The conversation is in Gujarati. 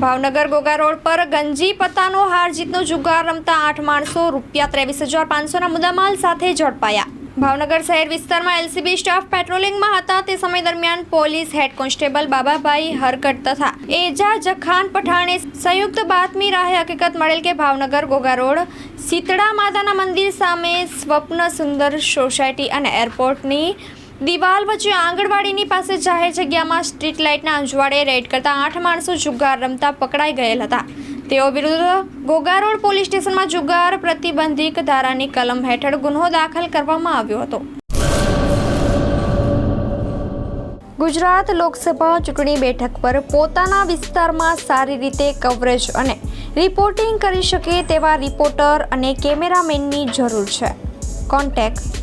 ભાવનગર ગોગા રોડ પર ગંજી પત્તાનો હાર જીતનો જુગાર રમતા આઠ માણસો રૂપિયા ત્રેવીસ હજાર પાંચસોના મુદ્દામાલ સાથે ઝડપાયા. ભાવનગર શહેર વિસ્તારમાં એલસીબી સ્ટાફ પેટ્રોલિંગમાં હતા. તે સમય દરમિયાન પોલીસ હેડ કોન્સ્ટેબલ બાબાભાઈ હરકટ તથા એજાજ ખાન પઠાણે સંયુક્ત બાતમી રાહે હકીકત મળેલ કે ભાવનગર ગોગા રોડ શીતળા માતાના મંદિર સામે સ્વપ્ન સુંદર સોસાયટી અને એરપોર્ટની દિવાલ વચ્ચે આંગણવાડીની પાસે જાહેર જગ્યામાં સ્ટ્રીટ લાઇટના અંજવાળે રેડ કરતા આઠ માણસો જુગાર રમતા પકડાઈ ગયેલ હતા. તેઓ વિરુદ્ધ ગોગારોડ પોલીસ સ્ટેશનમાં જુગાર પ્રતિબંધિક ધારાની કલમ હેઠળ ગુન્હો દાખલ કરવામાં આવ્યો હતો. ગુજરાત લોકસભા ચૂંટણી બેઠક પર પોતાના વિસ્તારમાં સારી રીતે કવરેજ અને રિપોર્ટિંગ કરી શકે તેવા રિપોર્ટર અને કેમેરામેનની જરૂર છે. કોન્ટેક્ટ